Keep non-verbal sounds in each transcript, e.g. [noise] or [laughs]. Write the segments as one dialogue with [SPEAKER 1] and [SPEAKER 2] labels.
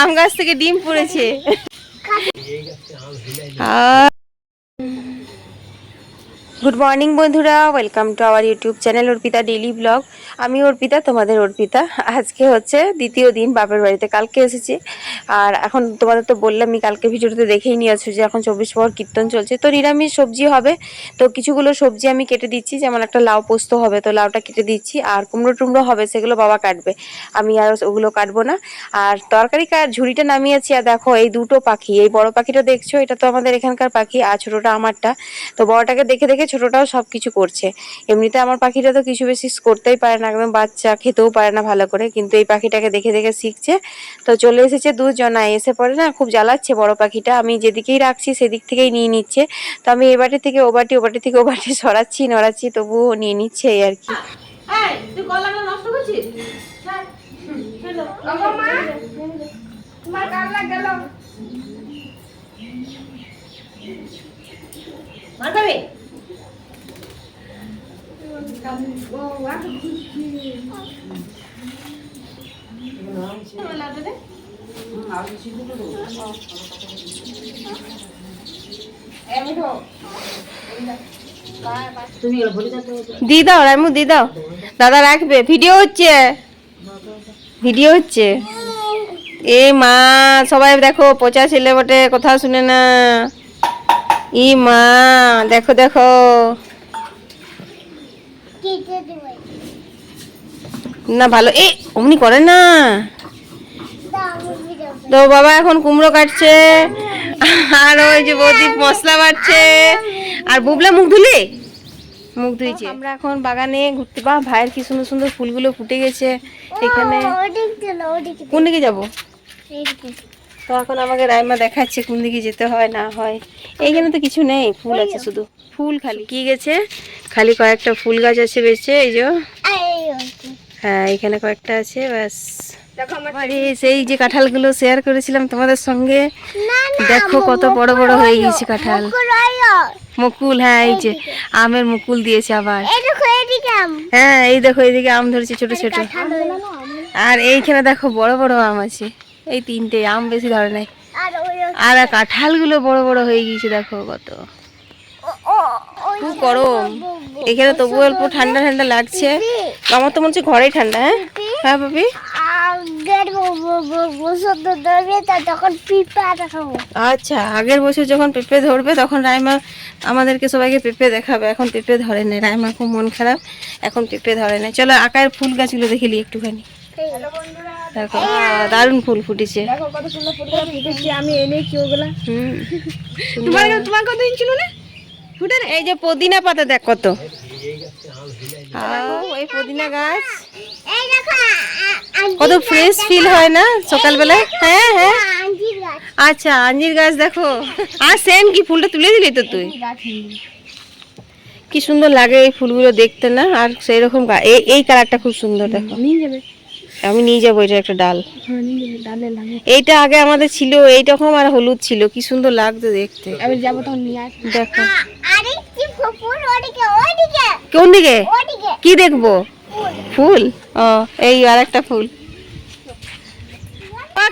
[SPEAKER 1] আম গাছ থেকে ডিম পড়েছে। [laughs] গুড মর্নিং বন্ধুরা। Welcome to our YouTube channel Arpita daily vlog আমি অর্পিতা, তোমাদের অর্পিতা। আজকে হচ্ছে দ্বিতীয় দিন, বাপের বাড়িতে কালকে এসেছি। আর এখন তোমাদের তো বললামই কালকে ভিডিওতে দেখেই নিয়েছো যে এখন চব্বিশ পর কীর্তন চলছে। তো নিরামিষ সবজি হবে। তো কিছুগুলো সবজি আমি কেটে দিচ্ছি। যেমন একটা লাউ পোস্ত হবে, তো লাউটা কেটে দিচ্ছি। আর কুমড়ো টুমড়ো হবে, সেগুলো বাবা কাটবে। আমি আর ওগুলো কাটবো না। আর তরকারি কার ঝুড়িটা নামিয়েছি। আর দেখো, এই দুটো পাখি। এই বড় পাখিটা দেখছ? এটা তো আমাদের এখানকার পাখি, আর ছোটোটা আমারটা। তো বড়টাকে দেখে দেখে ছোটোটাও সব কিছু করছে। এমনিতে আমার পাখিটা তো কিছু বেশি করতেই পারে না একদম বাচ্চা খেতেও পারে না ভালো করে কিন্তু এই পাখিটাকে দেখে দেখে শিখছে। তো চলে এসেছে দুজনা এসে পরে না খুব জ্বালাচ্ছে বড় পাখিটা। আমি যেদিকেই রাখছি সেদিক থেকেই নিয়ে নিচ্ছে। তো আমি এ বাটি থেকে ও বাটি ও বাটি থেকে ও বাটি সরাচ্ছি নড়াচ্ছি তবুও নিয়ে নিচ্ছে এই আর কি। তুই কলাটা নষ্ট করছিস?
[SPEAKER 2] তোমার কান্না গেল।
[SPEAKER 1] মারবে দি দাও রামু দি দাও। দাদা রাখবে। ভিডিও হচ্ছে। ভিডিও হচ্ছে। এ মা, সবাই দেখো, পচা ছেলে বটে, কথা শুনে না। ই মা, দেখো দেখো। না ভালো। এ অমনি করে না। তো বাবা এখন কুমড়ো কাটছে। আর ওই যে বৌদি মশলা বাড়ছে। আর বুবলা মুখ ধুলি? মুখ ধুইছে। আমরা এখন বাগানে ঘুরতে পা ভাইয়ের কি সুন্দর সুন্দর ফুলগুলো ফুটে গেছে এখানে। কোন দিকে যাব? তো এখন আমাকে রাইমা দেখাচ্ছে কোন দিকে যেতে হয় না হয়। এইখানে তো কিছু নেই ফুল আছে শুধু। ফুল খালি। কি গেছে? খালি কয়েকটা ফুল গাছ আছে বেঁচে এই যে। হ্যাঁ এখানে কয়েকটা আছে ব্যাস। আরে সেই যে কাঁঠালগুলো শেয়ার করেছিলাম তোমাদের সঙ্গে। দেখো কত বড় বড় হয়ে গেছে কাঁঠাল। মুকুল হ্যাঁ এই যে আমের মুকুল দিয়েছে আবার। হ্যাঁ এই দেখো এইদিকে আম ধরেছে ছোট ছোট। আর এইখানে দেখো বড় বড় আম আছে। এই তিনটে আম বেশি ধরে নাই। আর কাঁঠালগুলো বড় বড় হয়ে গিয়েছে দেখো কত। খুব গরম। এখানে তবু অল্প ঠান্ডা ঠান্ডা লাগছে। আমার তো মনে হচ্ছে ঘরেই ঠান্ডা হ্যাঁ? হ্যাঁ
[SPEAKER 2] পিপা
[SPEAKER 1] আচ্ছা আগের বছর যখন পেঁপে ধরবে তখন রাইমা আমাদেরকে সবাইকে পেঁপে দেখাবে। এখন পেঁপে ধরে নেই রাইমা খুব মন খারাপ। এখন পেঁপে ধরে নেই। চলো আকার ফুল গাছগুলো দেখে নি একটুখানি। দেখো দারুণ ফুল ফুটেছে।
[SPEAKER 2] দেখো কত সুন্দর ফুটে ফুটেছি আমি এনেছি ওগুলা?
[SPEAKER 1] হুম। [laughs]
[SPEAKER 2] তোমার তোমার কত ইঞ্চি ছিল না? ফুটে
[SPEAKER 1] এই যে পুদিনা পাতা দেখ কত। এই পুদিনা গাছ। কত ফ্রেশ ফিল হয় না সকালবেলায় হ্যাঁ হ্যাঁ। আচ্ছা আঞ্জির গাছ দেখো। আর সেম কি ফুলটা তুলে দিলি তো তুই? কি সুন্দর লাগে এই ফুলগুলো দেখতে না? আর সেই রকম এই এই কালারটা খুব সুন্দর দেখো।
[SPEAKER 2] নিয়ে যাবে।
[SPEAKER 1] আমি নিয়ে যাব এটা একটা ডাল।
[SPEAKER 2] হ্যাঁ নিয়ে যাবে ডালে লাগে।
[SPEAKER 1] এইটা আগে আমাদের ছিল এইরকম আর হলুদ ছিল কি সুন্দর লাগতো দেখতে।
[SPEAKER 2] আমি যাব তখন নিয়ে আস
[SPEAKER 1] দেখো।
[SPEAKER 2] আরে কি ফুল ওদিকে ওদিকে।
[SPEAKER 1] কোন দিকে? কি দেখব? ফুল। ও এই আর একটা ফুল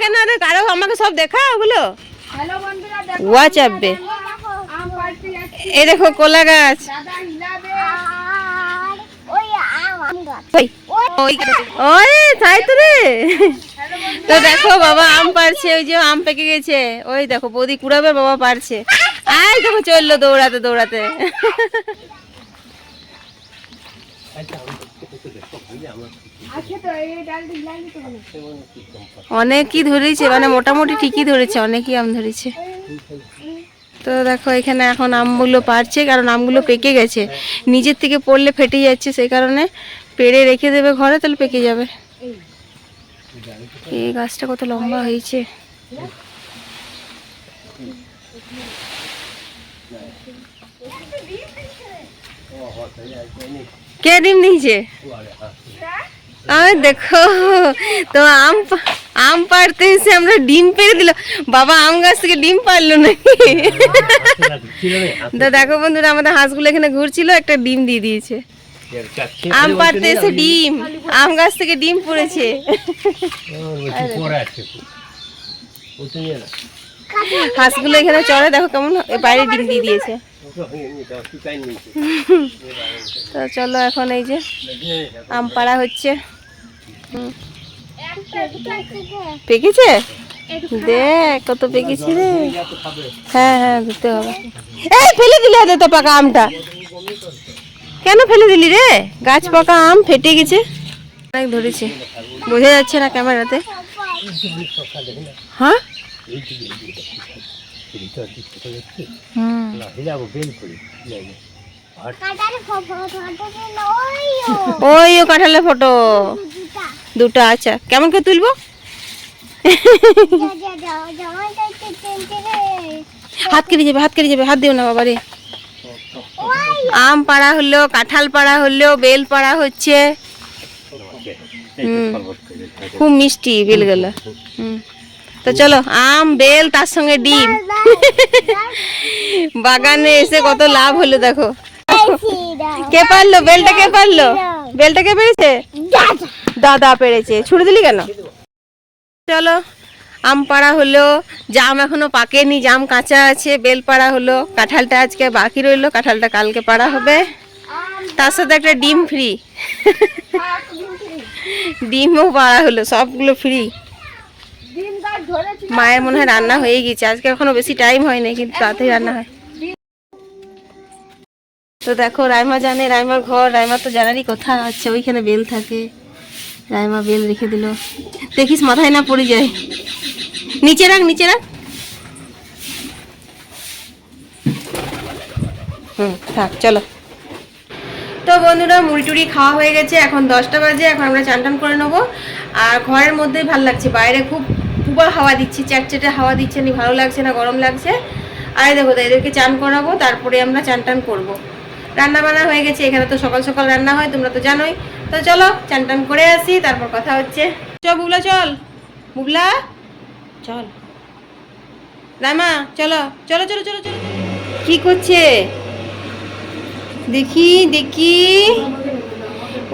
[SPEAKER 1] কেন রে কারও আমাকে সব দেখা ওগুলো? ওয়া চাপবে এই দেখো কলা গাছ।
[SPEAKER 2] ওই
[SPEAKER 1] তাই তো রে। তো দেখো বাবা, আম পারছে, ওই যে আম পেকে গেছে। ওই দেখো, বৌদি কুড়াবে, বাবা পারছে। আই দেখো, চলল দৌড়াতে দৌড়াতে। অনেকই ধরেছে মানে মোটামুটি ঠিকই ধরেছে, অনেকই আম ধরেছে। তো দেখো, এখানে এখন আমগুলো পারছে, কারণ আমগুলো পেকে গেছে। নিজের থেকে পড়লে ফেটে যাচ্ছে, সেই কারণে পেড়ে রেখে দেবে ঘরে তাহলে পেকে যাবে। এই গাছটা কত লম্বা হয়েছে। কে ডিম নিয়েছে? আর দেখো তো আম আম পাড়তে এসে আমরা ডিম পেড়ে দিল। বাবা আম গাছ থেকে ডিম পারল নাকি? তো দেখো বন্ধুরা আমাদের হাঁসগুলো এখানে ঘুরছিল একটা ডিম দিয়ে দিয়েছে। আম পাড়তে এসে ডিম। আম গাছ থেকে ডিম পড়েছে। হাঁসগুলো এখানে চড়ে দেখো কেমন এ বাইরে ডিম দিয়ে দিয়েছে। তো চলো এখন এই যে আম পাড়া হচ্ছে। হুম, পেকেছে? দেখ কত পেকেছে রে। হ্যাঁ হ্যাঁ দিতে হবে। এই ফেলে দিলে দে তো পাকা আমটা। কেন ফেলে দিলি রে গাছ পাকা আম ফেটে গেছে অনেক ধরেছে বোঝা যাচ্ছে না ক্যামেরাতে হ্যাঁ হুম
[SPEAKER 2] ওই
[SPEAKER 1] ও কাঁঠালের ফটো দুটো আচ্ছা কেমন করে তুলবো হাত কেটে যাবে হাত কেটে যাবে হাত দিও না বাবা রে আম পাড়া হলো কাঁঠাল পাড়া হলো বেল পাড়া হচ্ছে। খুব মিষ্টি বেলগুলো। হুম। তো চলো, আম, বেল, তার সঙ্গে ডিম। বাগানে এসে কত লাভ হলো, দেখো। কে পারল? বেলটা কে পারল? বেলটা কে পেরেছে? দাদা পেরেছে। ছুড়ে দিলি কেন? চলো আম পাড়া হলো, জাম এখনও পাকেনি, জাম কাঁচা আছে বেল পাড়া হলো, কাঁঠালটা আজকে বাকি রইল, কাঁঠালটা কালকে পাড়া হবে। তার সাথে একটা ডিম ফ্রি ডিমও পাড়া হলো, সবগুলো ফ্রি মায়ের মনে হয় রান্না হয়ে গেছে, আজকে এখনও বেশি টাইম হয়নি, কিন্তু তাড়াতাড়ি রান্না হয়। তো দেখো, রাইমা জানে, রাইমার ঘর রাইমা তো জানারই কথা আছে, ওইখানে বেল থাকে। রাইমা বেল রেখে দিল। দেখিস মাথায় না পড়ে যায়। নিচে রাখ নিচে রাখ। হুম, থাক, চলো। তো বন্ধুরা মুড়ি টুড়ি খাওয়া হয়ে গেছে। এখন দশটা বাজে, এখন আমরা চান টান করে নেব। আর ঘরের মধ্যেই ভালো লাগছে। বাইরে খুব পুবা হাওয়া দিচ্ছে, চ্যাটচ্যাটে হাওয়া দিচ্ছে নি, ভালো লাগছে না, গরম লাগছে। আর দেখো তো এদেরকে চান করাবো, তারপরে আমরা চান টান করব। রান্না বান্না হয়ে গেছে, এখানে তো সকাল সকাল রান্না হয়, তোমরা তো জানোই। তো চলো, চান টান করে আসি, তারপর কথা হচ্ছে। চ, বুবলা, চল। বুবলা? চল। রামা, চলো চলো চলো চলো চলো। কি করছে? দেখি দেখি।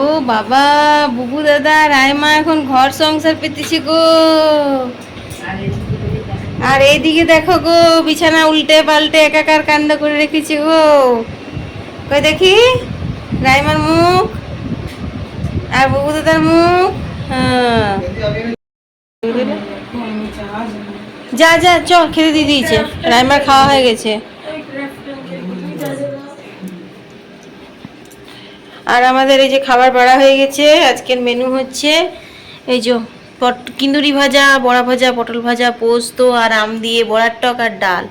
[SPEAKER 1] ও বাবা, বুবু দাদা রায়মা এখন ঘর সংসার পেতেছে গো। আর এইদিকে দেখো গো, বিছানা উল্টে পাল্টে একাকার কাণ্ড করে রেখেছে গো। কই দেখি? রাইমার মুখ। আর বুবু দাদার মুখ। হ্যাঁ। যা যা চ খেতে দিয়ে দিয়েছে। রাইমার খাওয়া হয়ে গেছে। আর আমাদের এই যে খাবার বাড়া হয়ে গেছে, আজকের মেনু হচ্ছে এই যে পট, কিন্দুরি ভাজা, বড়া ভাজা, পটল ভাজা, পোস্ত আর আম দিয়ে বড়ার টক আর ডাল,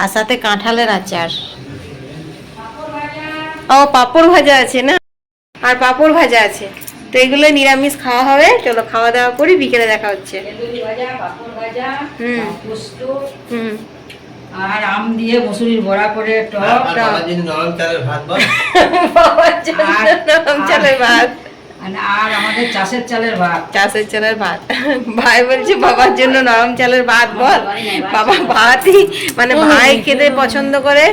[SPEAKER 1] আর সাথে কাঁঠালের আচার। ও, পাঁপড় ভাজা আছে না? আর পাঁপড় ভাজা আছে। তো এগুলো নিরামিষ খাওয়া হবে। চলো খাওয়া দাওয়া করি বিকেলে দেখা হচ্ছে। হুম।
[SPEAKER 3] পোস্ত
[SPEAKER 1] হুম।
[SPEAKER 3] আর আম দিয়ে মসুরির বড়া করে টক [laughs]
[SPEAKER 1] বাবার জন্য
[SPEAKER 3] আর-
[SPEAKER 1] নরম চালের ভাত।
[SPEAKER 3] আর- আর আমাদের চাষের চালের ভাত।
[SPEAKER 1] চাষের চালের ভাত। ভাই বলছে বাবার জন্য নরম চালের ভাত বল। বাবা ভাতই মানে ভাই খেতে পছন্দ করে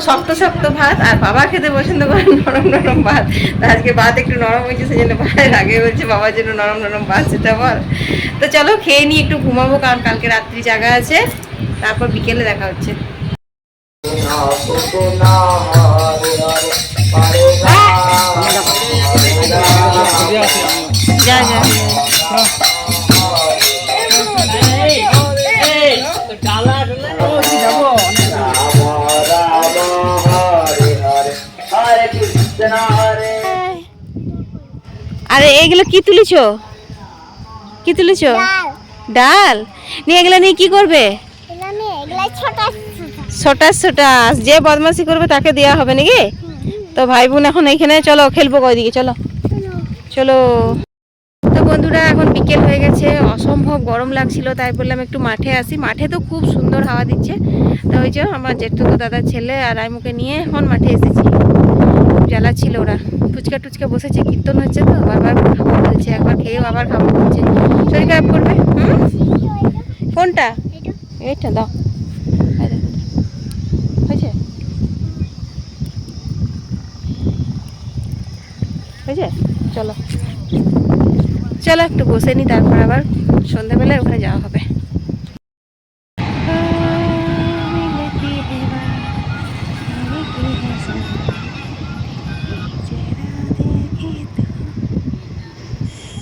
[SPEAKER 1] শক্ত শক্ত ভাত আর বাবা খেতে পছন্দ করে নরম নরম ভাত। আজকে ভাত একটু নরম হয়েছে সেই জন্য ভাই আগে বলছে বাবার জন্য নরম নরম ভাত সেটা বল। তো চলো খেয়ে নিয়ে একটু ঘুমাবো কারণ কালকে রাত্রি জায়গা আছে। তারপর বিকেলে দেখা হচ্ছে। যা যা আরে এগুলো কি তুলেছ? কি তুলেছ?
[SPEAKER 2] ডাল।
[SPEAKER 1] নিয়ে এগুলো নিয়ে কি করবে? ছোটাস ছোটাস যে বদমাশি করবে তাকে দেওয়া হবে নাকি? তো ভাই বোন এখন এইখানে চলো খেলব কয়দিকে চলো। চলো। তো বন্ধুরা এখন বিকেল হয়ে গেছে অসম্ভব গরম লাগছিল তাই বললাম একটু মাঠে আসি। মাঠে তো খুব সুন্দর হাওয়া দিচ্ছে। তো ওই যে আমার জেঠুতো দাদার ছেলে আর আইমুকে নিয়ে এখন মাঠে এসেছি। জ্বালাচ্ছিল ওরা। ফুচকা টুচকা বসেছে কীর্তন হচ্ছে তো বারবার খাব বলছে একবার খেয়েও আবার খাব বলছে। শরীর খারাপ করবে? হুম? কোনটা? এইটা দাও এই দেখো। হয়েছে হয়েছে? চলো। চলো একটু বসে নি তারপর আবার সন্ধ্যাবেলায় ওখানে যাওয়া হবে।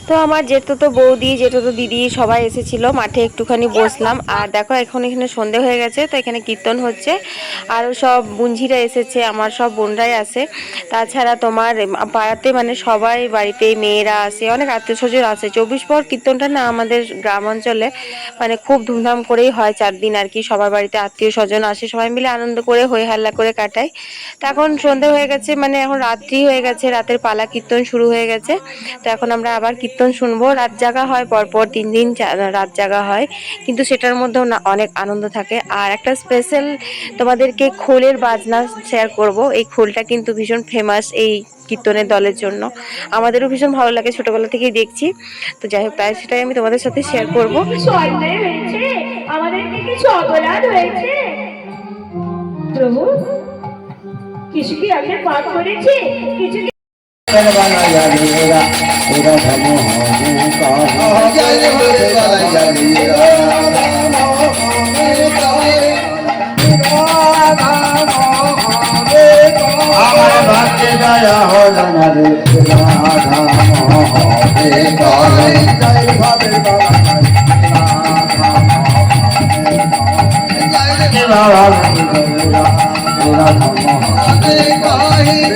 [SPEAKER 1] তো আমার যেহেতু তো বৌদি যেহেতু তো দিদি সবাই এসেছিল, মাঠে একটুখানি বসলাম। আর দেখো, এখন এখানে সন্ধে হয়ে গেছে, তো এখানে কীর্তন হচ্ছে। আরও সব বুঞ্জিরা এসেছে, আমার সব বোনরাই আসে তাছাড়া তোমার পাড়াতে মানে সবাই বাড়িতে মেয়েরা আসে, অনেক আত্মীয় স্বজন আসে। চব্বিশ পর কীর্তনটা না আমাদের গ্রাম অঞ্চলে মানে খুব ধুমধাম করেই হয় চার দিন আর কি। সবার বাড়িতে আত্মীয় স্বজন আসে, সবাই মিলে আনন্দ করে হই হাল্লা করে কাটায় তো এখন সন্ধে হয়ে গেছে মানে এখন রাত্রি হয়ে গেছে, রাতের পালা কীর্তন শুরু হয়ে গেছে। তো এখন আমরা আবার কীর্তন শুনব, রাত জাগা হয়, পরপর তিন দিন রাত জাগা হয়। কিন্তু সেটার মধ্যেও না অনেক আনন্দ থাকে। আর একটা স্পেশাল তোমাদেরকে খোলের বাজনা শেয়ার করব। এই খোলটা কিন্তু ভীষণ ফেমাস এই কীর্তনের দলের জন্য। আমাদেরও ভীষণ ভালো লাগে, ছোটবেলা থেকেই দেখছি। তো যাই হোক, তাই সেটাই আমি তোমাদের সাথে শেয়ার করব।
[SPEAKER 4] কিছু কি আমরা পাপ করেছি? কিছু কি
[SPEAKER 5] আমার ভাগ্যে দয়া হল না রে রাধা মোহে কালে জয় ভাবে বাবা আমার ভাগ্যে দয়া হল না রে রাধা মোহে কালে জয় ভাবে বাবা আরে কখন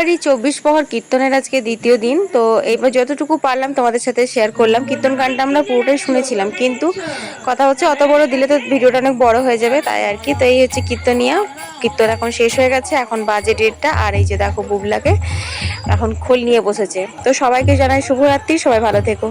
[SPEAKER 1] বাড়ি চব্বিশ পহর কীর্তনের আজকে দ্বিতীয় দিন। তো এবার যতটুকু পারলাম তোমাদের সাথে শেয়ার করলাম। কীর্তন গানটা আমরা পুরোটাই শুনেছিলাম, কিন্তু কথা হচ্ছে অত বড় দিলে তো ভিডিওটা অনেক বড় হয়ে যাবে, তাই আর কি। তো এই হচ্ছে কীর্তনিয়া। কীর্তন এখন শেষ হয়ে গেছে, এখন বাজে ডেটটা আর এই যে দেখো বুবলাকে এখন খোল নিয়ে বসেছে। তো সবাইকে জানাই শুভরাত্রি, সবাই ভালো থেকো।